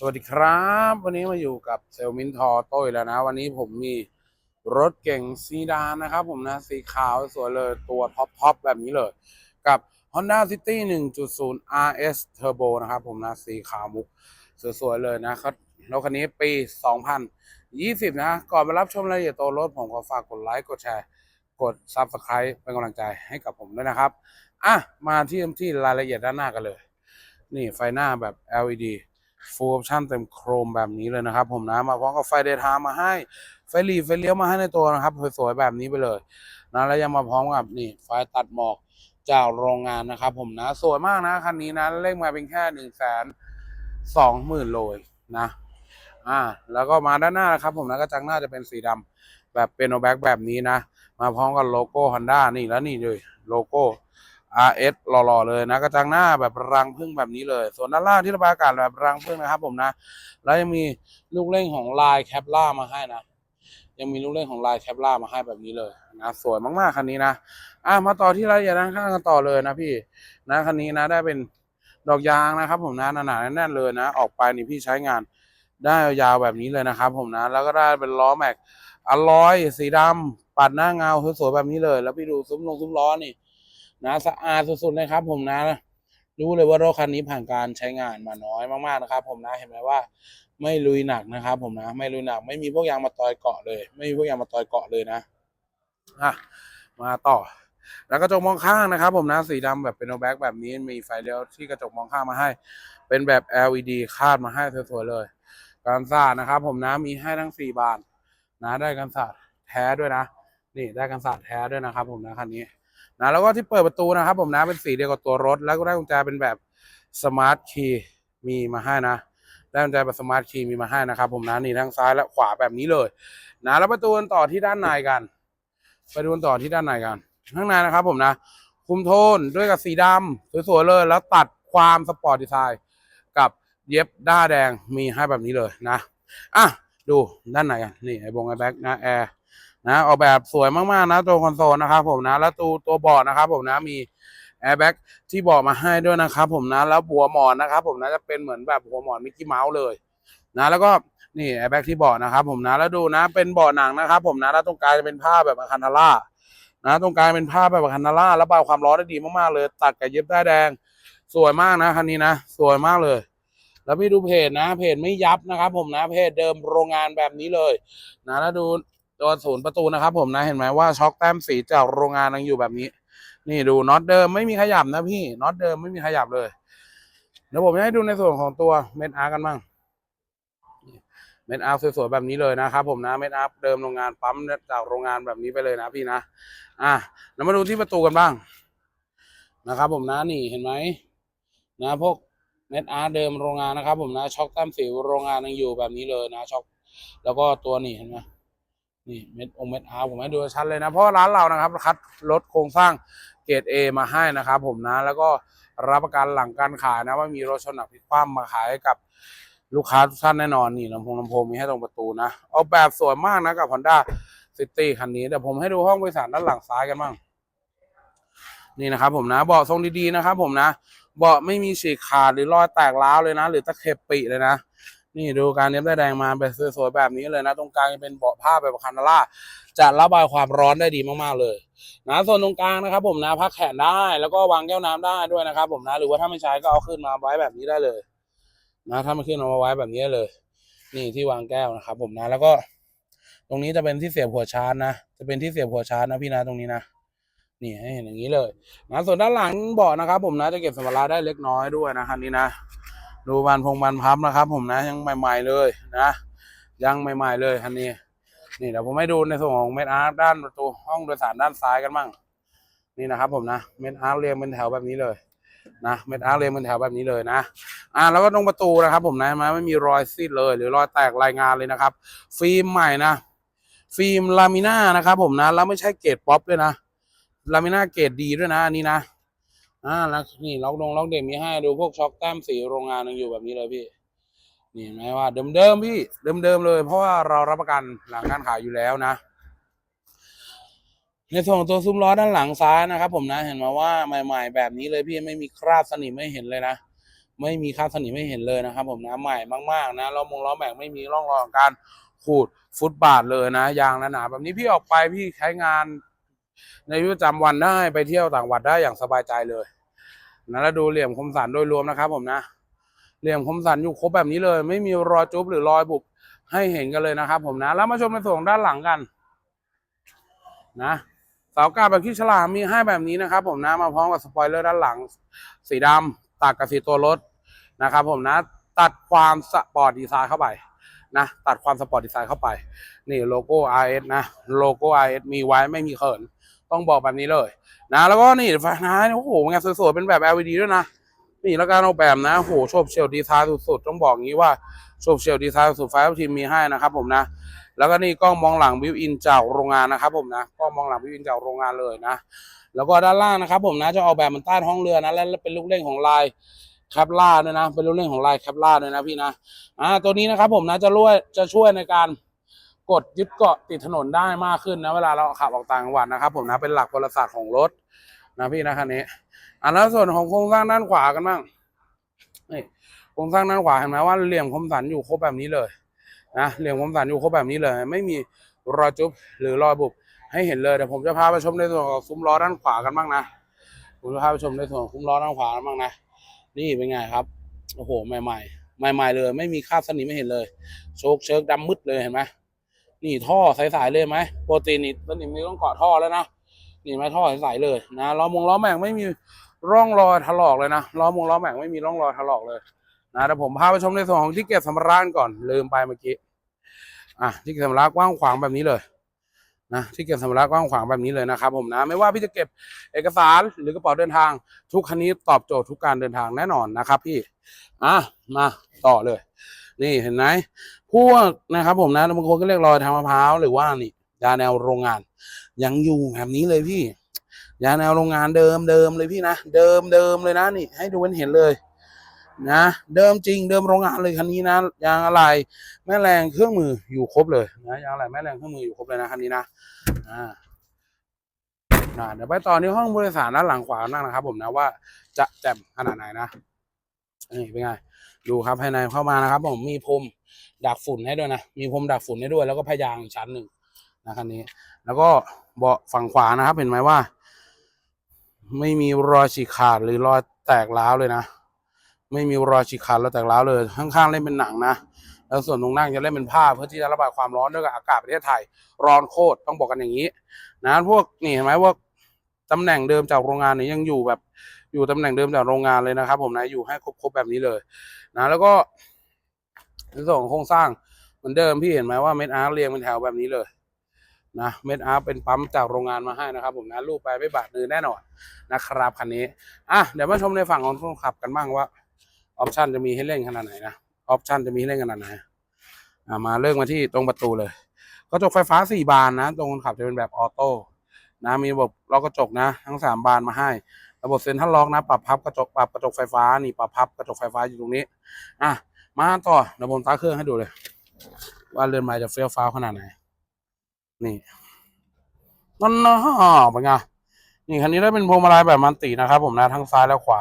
สวัสดีครับ วันนี้มาอยู่กับเซลมินทอโต้ยแล้วนะ วันนี้ผมมีรถเก่งซีดานนะครับ ผมนะสีขาวสวยเลยตัวท็อปทอปแบบนี้เลย กับ Honda City 1.0 RS Turbo นะครับ ผมนะสีขาวมุก สวยๆเลยนะครับรถคันนี้ปี 2020 นะ ก่อนไปรับชมรายละเอียดตัวรถผมขอฝากกดไลค์กดแชร์ กด Subscribe เป็นกำลังใจให้กับผมด้วยนะครับอะมาที่ที่รายละเอียดด้านหน้ากันเลย นี่ไฟหน้าแบบ LED full option เต็มโครมแบบนี้เลยนะครับ ผมนะมาพร้อมกับไฟเดทม์มาให้ไฟหลีไฟเลี้ยวมาให้ในตัวนะครับสวยๆแบบนี้ไปเลยนะแล้วยังมาพร้อมกับนี่ไฟตัดหมอกจากโรงงานนะครับ ผมนะสวยมากนะคันนี้นะเลขมาเป็นแค่หนึ่งแสนสองหมื่นโลยนะอ่าแล้วก็มาด้านหน้านะครับ ผมนะกระจังหน้าจะเป็นสีดำแบบเป็นโอแบ็กแบบนี้นะ มาพร้อมกับโลโก้ Honda นี่แล้วนี่เลยโลโก้ RS หล่อๆเลยนะกระจังหน้าแบบรังพึ่งแบบนี้เลย ส่วนด้านล่างที่ระบายอากาศแบบรังพึ่งนะครับ ผมนะ แล้วยังมีลูกเล่นของลายแคปล่ามาให้นะยังมีลูกเล่นของลายแคปล่ามาให้แบบนี้เลยนะสวยมากๆคันนี้นะอะมาต่อที่รายละเอียดด้านข้างกันต่อเลยนะพี่นะคันนี้นะได้เป็นดอกยางนะครับ ผมนะหนาๆแน่นๆเลยนะ ออกไปนี่พี่ใช้งานได้ยาวแบบนี้เลยนะครับ ผมนะ แล้วก็ได้เป็นล้อแม็กอลลอยสีดำปัดหน้าเงาสวยๆแบบนี้เลย แล้วพี่ดูซุ้มลงซุ้มล้อนี่ นะสะอาดสุดๆนะครับ ผมนะรู้เลยว่ารถคันนี้ผ่านการใช้งานมาน้อยมากๆนะครับ ผมนะเห็นไหมว่าไม่ลุยหนักนะครับ ผมนะไม่ลุยหนัก ไม่มีพวกยางมาตอยเกาะเลย ไม่มีพวกยางมาตอยเกาะเลยนะอะมาต่อ แล้วกระจกมองข้างนะครับ ผมนะสีดำแบบเป็นโอแบ็กแบบนี้มีไฟเลี้ยวที่กระจกมองข้างมาให้ เป็นแบบ LED คาดมาให้สวยๆเลยกันศาสตร์นะครับ ผมนะมีให้ทั้งสี่บานนะได้กันศาสตร์แท้ด้วยนะ นี่ได้กันศาสตร์แท้ด้วยนะครับ ผมนะคันนี้ นะแล้วก็ที่เปิดประตูนะครับ ผมนะเป็นสีเดียวกับตัวรถ แล้วก็ได้กุญแจเป็นแบบสมาร์ทคีย์มีมาให้นะได้กุญแจแบบสมาร์ทคีย์มีมาให้นะครับผมนะนี่ทั้งซ้ายและขวาแบบนี้เลยนะแล้วประตูต่อที่ด้านในกัน ไปดูต่อที่ด้านในกันข้างในนะครับ ผมนะคุมโทนด้วยกับสีดำสวยๆเลย แล้วตัดความสปอร์ตดีไซน์กับเย็บด้าแดงมีให้แบบนี้เลยนะอะดูด้านในกันนี่ไอ้บงไอ้แบ็กนะแอร์ นะออกแบบสวยมากๆนะตัวคอนโซลนะครับผมนะ แล้วตัวตัวเบาะนะครับผมนะมีแอร์แบ็กที่เบาะมาให้ด้วยนะครับผมนะแล้วหัวหมอนนะครับผมนะจะเป็นเหมือนแบบหัวหมอนมิกกี้เมาส์เลยนะแล้วก็นี่แอร์แบ็กที่เบาะนะครับผมนะแล้วดูนะเป็นเบาะหนังนะครับผมนะแล้วตรงกลางจะเป็นผ้าแบบอะคันทาร่านะตรงกลางเป็นผ้าแบบอะคันทาร่าแล้วเบาความร้อนได้ดีมากๆเลย ตัดกับเย็บได้แดงสวยมากนะคันนี้นะ สวยมากเลย แล้วพี่ดูเพจนะเพจไม่ยับนะครับผมนะเพจเดิมโรงงานแบบนี้เลย นะแล้วดู ตัวศูนย์ประตูนะครับ ผมนะเห็นไหมว่าช็อคแต้มสีจากโรงงานยังอยู่แบบนี้ นี่ดูน็อตเดิมไม่มีขยับนะพี่น็อตเดิมไม่มีขยับเลย เดี๋ยวผมจะให้ดูในส่วนของตัวเม็ดอาร์กันบ้างเม็ดอาร์สวยๆแบบนี้เลยนะครับ ผมนะเม็ดอาร์เดิมโรงงานปั๊มจากโรงงานแบบนี้ไปเลยนะพี่นะอะแล้วมาดูที่ประตูกันบ้างนะครับ ผมนะนี่เห็นไหมนะพวกเม็ดอาร์เดิมโรงงานนะครับ ผมนะช็อคแต้มสีโรงงานยังอยู่แบบนี้เลยนะช็อคแล้วก็ตัวนี่เห็นไหม นี่เม็ดองเม็ดอาผมให้ดูชัดเลยนะ เพราะร้านเรานะครับคัดลดโครงสร้างเกรด A มาให้นะครับผมนะแล้วก็รับประกันหลังการขายนะว่ามีรถชนหนักพลิกคว่ำมาขายกับลูกค้าทุกท่านแน่นอนนี่ลำโพงลำโพงมีให้ตรงประตูนะออกแบบสวยมากนะกับ Honda City คันนี้เดี๋ยวผมให้ดูห้องโดยสารด้านหลังซ้ายกันบ้างนี่นะครับผมนะเบาะทรงดีๆนะครับผมนะเบาะไม่มีฉีกขาดหรือรอยแตกร้าวเลยนะ หรือตะเข็บปีเลยนะ นี่ดูการเน็บได้แดงมาเป็นสวยๆแบบนี้เลยนะ ตรงกลางจะเป็นเบาะผ้าแบบคันนาร่าจะระบายความร้อนได้ดีมากๆเลยนะส่วนตรงกลางนะครับ ผมนะพักแขนได้ แล้วก็วางแก้วน้ำได้ด้วยนะครับ ผมนะหรือว่าถ้าไม่ใช้ก็เอาขึ้นมาไว้แบบนี้ได้เลย นะถ้าไม่ขึ้นเอามาไว้แบบนี้เลย นี่ที่วางแก้วนะครับ ผมนะแล้วก็ ตรงนี้จะเป็นที่เสียบหัวชาร์จนะจะเป็นที่เสียบหัวชาร์จนะพี่นะตรงนี้นะนี่ให้เห็นอย่างนี้เลยนะส่วนด้านหลังเบาะนะครับ ผมนะจะเก็บสัมภาระได้เล็กน้อยด้วยนะคันนี้นะ ดูบานพงบานพับนะครับ ผมนะยังใหม่ ๆเลยนะยังใหม่ ๆเลยคันนี้ นี่เดี๋ยวผมให้ดูในส่วนของเมดอาร์ด้านประตูห้องโดยสารด้านซ้ายกันบ้างนี่นะครับผมนะเมดอาร์เรียงเป็นแถวแบบนี้เลยนะเมดอาร์เรียงเป็นแถวแบบนี้เลยนะอ่าแล้วก็ตรงประตูนะครับ ผมนะไม่มีรอยซีดเลย หรือรอยแตกรายงานเลยนะครับ ฟิล์มใหม่นะฟิล์มลามิน่านะครับ ผมนะแล้วไม่ใช่เกรดป๊อปด้วยนะลามิน่าเกรดดีด้วยนะอันนี้นะ อ่าแล้วนี่ล็อกดงล็อกเด็กมีให้ดูพวกช็อคแต้มสีโรงงานยังอยู่แบบนี้เลยพี่ นี่เห็นไหมว่าเดิมๆพี่เดิมๆเลย เพราะว่าเรารับประกันหลังการขายอยู่แล้วนะ ในส่วนของตัวซุ้มล้อด้านหลังซ้ายนะครับ ผมนะเห็นมาว่าใหม่ ๆ แบบนี้เลยพี่ไม่มีคราบสนิมไม่เห็นเลยนะไม่มีค่าบสนิมไม่เห็นเลยนะครับ ผมนะใหม่มากๆนะล้อมงล้อแม็กไม่มีร่องรอยของการขูดฟุตบาทเลยนะยางหนาๆแบบนี้พี่ออกไปพี่ใช้งาน ในชีวิตประจำวันได้ไปเที่ยวต่างจังหวัดได้อย่างสบายใจเลยนะแล้วดูเหลี่ยมคมสันโดยรวมนะครับผมนะ เหลี่ยมคมสันอยู่ครบแบบนี้เลย ไม่มีรอยจุบหรือรอยบุบให้เห็นกันเลยนะครับ ผมนะแล้วมาชมในส่วนด้านหลังกัน นะเสากาแบบที่ฉลามมีให้แบบนี้นะครับ ผมนะมาพร้อมกับสปอยเลอร์ด้านหลัง สีดำตัดกับสีตัวรถนะครับ ผมนะตัดความสปอร์ตดีไซน์เข้าไปนะตัดความสปอร์ตดีไซน์เข้าไป นี่โลโก้ RS นะ โลโก้ RS มีไว้ไม่มีเขิน ต้องบอกแบบนี้เลยนะแล้วก็นี่ไฟท้ายโอ้โหงานสวยๆเป็นแบบ LED ด้วยนะนี่แล้วการออกแบบนะโหโฉบเฉี่ยวดีไซน์สุดๆต้องบอกงี้ว่าโฉบเฉี่ยวดีไซน์สุดไฟทีมมีให้นะครับผมนะ แล้วก็นี่กล้องมองหลังบิวอินจากโรงงานนะครับผมนะกล้องมองหลังบิวอินจากโรงงานเลยนะ แล้วก็ด้านล่างนะครับผมนะจะออกแบบเหมันต้านท้องเรือนะและเป็นลูกเล่นของลายแคปล่าด้วยนะเป็นลูกเล่นของลายแคปล่าด้วยนะพี่นะอ่าตัวนี้นะครับผมนะจะช่วยจะช่วยในการ กดยึดเกาะติดถนนได้มากขึ้นนะเวลาเราขับออกต่างจังหวัดนะครับ ผมนะเป็นหลักพลศาสตร์ของรถนะพี่นะคันนี้อ่าแล้วส่วนของโครงสร้างด้านขวากันบ้างนี่โครงสร้างด้านขวาเห็นไหมว่าเหลี่ยมคมสันอยู่ครบแบบนี้เลยนะเหลี่ยมคมสันอยู่ครบแบบนี้เลย ไม่มีรอยจุบหรือรอยบุบให้เห็นเลยเดี๋ยวผมจะพาไปชมในส่วนของซุ้มล้อด้านขวากันบ้างนะผมจะพาไปชมในส่วนของซุ้มล้อด้านขวากันบ้างนะนี่เป็นไงครับโอ้โหใหม่ใหม่ใหม่ใหม่ ๆ เลย ไม่มีคราบสนิมไม่เห็นเลย โชคเชิกดำมืดเลยเห็นไหม นี่ท่อใสๆเลยไหมโปรตีนนี่สนิมนี่ต้องเกาะท่อแล้วนะนี่ไหมท่อใสๆเลยนะล้อมงล้อแม็กไม่มีร่องรอยถลอกเลยนะล้อมงล้อแม็กไม่มีร่องรอยถลอกเลยนะเดี๋ยวผมพาไปชมในส่วนของที่เก็บสัมภาระก่อนลืมไปเมื่อกี้อะที่เก็บสัมภาระกว้างขวางแบบนี้เลยนะที่เก็บสัมภาระกว้างขวางแบบนี้เลยนะครับผมนะไม่ว่าพี่จะเก็บเอกสารหรือกระเป๋าเดินทาง ทุกคันนี้ตอบโจทย์ทุกการเดินทางแน่นอนนะครับพี่อะมาต่อเลย นี่เห็นไหมพวกนะครับ ผมนะบางคนก็เรียกรอยทางมะพร้าวหรือว่านี่ยาแนวโรงงาน ยังอยู่แบบนี้เลยพี่ ยาแนวโรงงานเดิมเดิมเลยพี่นะเดิมเดิมเลยนะนี่ ให้ดูกันเห็นเลยนะเดิมจริงเดิมโรงงานเลยคันนี้นะยางอะไรแม่แรงเครื่องมืออยู่ครบเลยนะยางอะไรแม่แรงเครื่องมืออยู่ครบเลยนะคันนี้นะอ่าเดี๋ยวไปต่อที่ห้องบริษัทด้านหลังขวานั่งนะครับ ผมนะว่าจะแจ่มขนาดไหนนะนี่เป็นไง ดูครับภายในเข้ามานะครับ ผมมีพรมดักฝุ่นให้ด้วยนะ มีพรมดักฝุ่นให้ด้วย แล้วก็พยางอีกชั้นหนึ่งนะคันนี้ แล้วก็เบาะฝั่งขวานะครับ เห็นไหมว่า ไม่มีรอยฉีกขาดหรือรอยแตกร้าวเลยนะ ไม่มีรอยฉีกขาดแล้วแตกร้าวเลย ข้างๆเล่นเป็นหนังนะแล้วส่วนตรงนั่งจะเล่นเป็นผ้าเพื่อที่จะระบายความร้อนด้วยกับอากาศประเทศไทย ร้อนโคตรต้องบอกกันอย่างนี้ นะพวกนี่เห็นไหมพวกตำแหน่งเดิมจากโรงงานนี่ยังอยู่แบบอยู่ตำแหน่งเดิมจากโรงงานเลยนะครับ ผมนะอยู่ให้ครบๆแบบนี้เลย นะแล้วก็ในส่วนของโครงสร้างเหมือนเดิมพี่เห็นไหมว่าเม็ดอาร์เรียงเป็นแถวแบบนี้เลยนะเม็ดอาร์เป็นปั๊มจากโรงงานมาให้นะครับ ผมนะรูปไปไม่บาดมือแน่นอนนะครับคันนี้อะเดี๋ยวมาชมในฝั่งของคนขับกันบ้างว่าออปชันจะมีให้เล่นขนาดไหนนะออปชันจะมีให้เล่นขนาดไหนอ่ามาเริ่มมาที่ตรงประตูเลยกระจกไฟฟ้าสี่บานนะ ตรงคนขับจะเป็นแบบออโต้นะมีระบบล็อกกระจกนะ ทั้งสามบานมาให้ ระบบเซ็นทรัลล็อกนะปรับพับกระจกปรับกระจกไฟฟ้านี่ปรับพับกระจกไฟฟ้าอยู่ตรงนี้อะมาต่อเดี๋ยวผมตาเครื่องให้ดูเลย ว่าเรือนไม้จะเฟี้ยวฟ้าวขนาดไหนนี่นั่นนะเป็นไงนี่คันนี้ได้เป็นพวงมาลัยแบบมันตินะครับ ผมนะทั้งซ้ายและขวา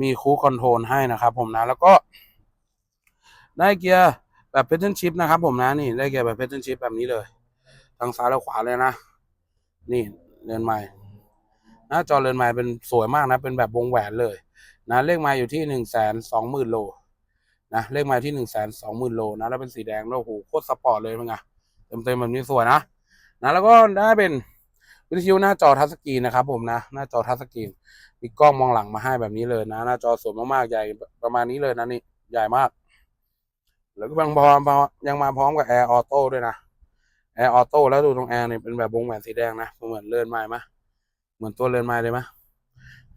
มีคูคอนโทรลให้นะครับผมนะแล้วก็ ได้เกียร์แบบเพ t เทิลชิพนะครับ ผมนะนี่ได้เกียร์แบบเพ t เทิลชิพแบบนี้เลยทั้งซ้ายและขวาเลยนะ นี่เรือนไม้ห น้าจอเรือนไม้เป็นสวยมากนะ เป็นแบบวงแหวนเลยนะเลขไม้อยู่ที่หนึ่งแสนสองหมื่นโลนะเลขไม้ที่หนึ่งแสนสองหมื่นโลนะแล้วเป็นสีแดงแล้วโอ้โหโคตรสปอร์ตเลยเป็นไงเต็มเต็มแบบนี้สวยนะนะแล้วก็ได้เป็นวิทยุหน้าจอทัชสกรีนนะครับผมนะหน้าจอทัชสกรีนมีกล้องมองหลังมาให้แบบนี้เลยนะ หน้าจอสวยมากๆใหญ่ประมาณนี้เลยนะนี่ใหญ่มาก แล้วก็ยังพร้อมยังมาพร้อมกับแอร์ออโต้ด้วยนะแอร์ออโต้แล้วดูตรงแอร์เนี่ยเป็นแบบวงแหวนสีแดงนะเหมือนเรือนไม้ไหม เหมือนตัวเรือนไม้เลยไหม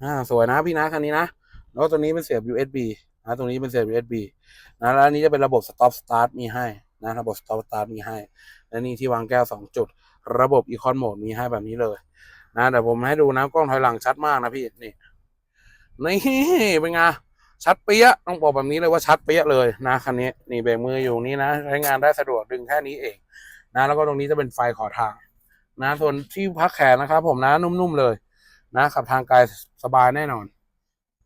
อ่าสวยนะพี่นะคันนี้นะแล้วตัวนี้เป็นเสียบ USB นะตรงนี้เป็นเสียบ USB นะแล้วอันนี้จะเป็นระบบ stop start มีให้นะระบบ stop start มีให้ และนี่ที่วางแก้วสองจุด ระบบ Econ Mode มีให้แบบนี้เลย นะเดี๋ยวผมให้ดูนะกล้องถอยหลังชัดมากนะพี่นี่นี่เป็นไงชัดเปี้ยต้องบอกแบบนี้เลยว่าชัดเปี้ยเลยนะคันนี้นี่เบรกมืออยู่นี่นะใช้งานได้สะดวกดึงแค่นี้เอง นะแล้วก็ตรงนี้จะเป็นไฟขอทาง นะส่วนที่พักแขนนะครับ ผมนะนุ่มๆเลย นะขับทางไกลสบายแน่นอน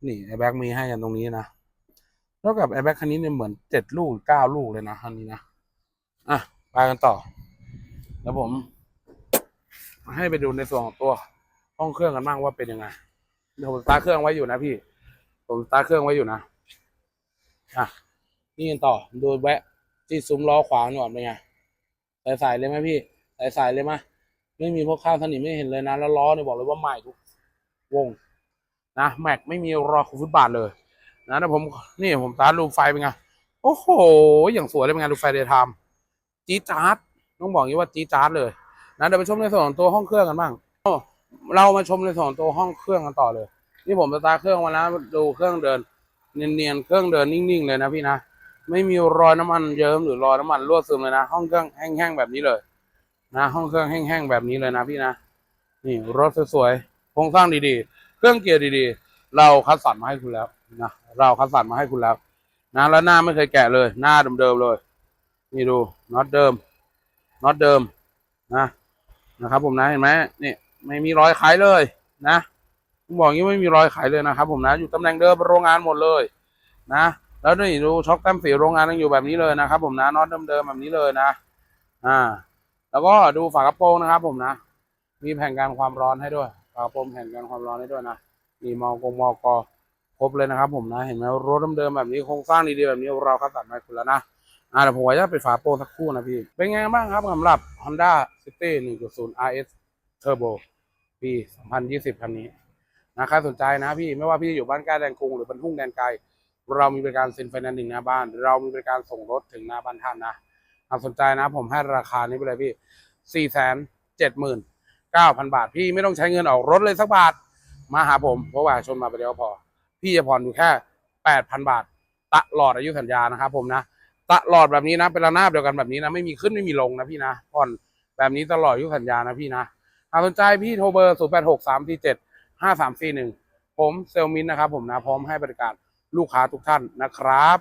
นี่ไอ้แบ็กมีให้กันตรงนี้นะเท่ากับแอร์แบ็กคันนี้เนี่ยเหมือนเจ็ดลูกเก้าลูกเลยนะคันนี้นะอะไปกันต่อ แล้วผม ให้ไปดูในส่วนของตัวห้องเครื่องกันบ้างว่าเป็นยังไงเดี๋ยวผมสตาร์เครื่องไว้อยู่นะพี่ ผมสตาร์เครื่องไว้อยู่นะอะนี่กันต่อดูแวะ ที่ซุ้มล้อขวาหนวดเป็นไงใส่ๆเลยไหมพี่ ใส่ๆเลยไหม ไม่มีพวกข้าวสนิมไม่เห็นเลยนะ แล้วล้อเนี่ยบอกเลยว่าใหม่ทุกวงนะแม็กไม่มีรอยขูดฟุตบาทเลยนะแต่ผมนี่ผมตาร์ทรูไฟเป็นไงโอ้โห อย่างสวยเลยเป็นไงรูไฟเดย์ไทม์จี๊ดจ๊าดต้องบอกงี้ว่าจี๊ดจ๊าดเลยนะเดี๋ยวไปชมในส่วนของตัวห้องเครื่องกันบ้างเรามาชมในส่วนของตัวห้องเครื่องกันต่อเลย นี่ผมสตาร์เครื่องมาแล้วดูเครื่องเดินเนียนๆเครื่องเดินนิ่งๆเลยนะพี่นะไม่มีรอยน้ำมันเยิ้มหรือรอยน้ำมันรั่วซึมเลยนะ ห้องเครื่องแห้งๆแบบนี้เลย นะห้องเครื่องแห้งๆแบบนี้เลยนะพี่นะนี่รถสวยๆโครงสร้างดีๆ เครื่องเกียร์ดีๆ เราคัดสรรมาให้คุณแล้วนะเราคัดสรรมาให้คุณแล้วนะแล้วหน้าไม่เคยแกะเลย หน้าเดิมๆเลย นี่ดูน็อตเดิมน็อตเดิมนะนะครับผมนะเห็นไหมนี่ไม่มีรอยไขเลยนะผมบอกอย่างนี้ไม่มีรอยไขเลยนะครับ ผมนะอยู่ตำแหน่งเดิมโรงงานหมดเลยนะแล้วนี่ดูช็อคแต้มสีโรงงานยังอยู่แบบนี้เลยนะครับ ผมนะน็อตเดิมๆแบบนี้เลยนะ อ่า แล้วก็ดูฝากระโปรงนะครับ ผมนะมีแผ่นกันความร้อนให้ด้วยฝากระโปรงแผ่นกันความร้อนให้ด้วยนะมีมอกงมอกอครบเลยนะครับผมนะเห็นไหมรถเดิมๆแบบนี้โครงสร้างดีๆแบบนี้เราคัดสรรมาคุณแล้วนะอ่าเดี๋ยวผมขออนุญาตไปฝาโปรงสักครู่นะพี่ เป็นไงบ้างครับสำหรับ Honda City 1.0 RS Turbo ปี 2020 คันนี้นะใครสนใจนะพี่ไม่ว่าพี่จะอยู่บ้านใกล้แดนกรุงหรือเป็นทุ่งแดนไกล เรามีบริการเซ็นไฟแนนซ์ถึงหน้าบ้าน เรามีบริการส่งรถถึงหน้าบ้านท่านนะ หากสนใจนะ ผมให้ราคานี้ไปเลยพี่4 7 9 0 0 0บาท พี่ไม่ต้องใช้เงินออกรถเลยสักบาท มาหาผมเพราะว่าชนมาไปเดียวพอ พี่จะผ่อนอยู่แค่8,000บาทตลอดอายุสัญญานะครับผมนะตลอดแบบนี้นะเป็นระนาบเดียวกันแบบนี้นะไม่มีขึ้นไม่มีลงนะพี่นะผ่อนแบบนี้ตลอดอายุสัญญานะพี่นะหากสนใจพี่โทรเบอร์0 8 6 3 4 7 5 3 4 1ผมเซลมินนะครับผมนะพร้อมให้บริการลูกค้าทุกท่านนะครับ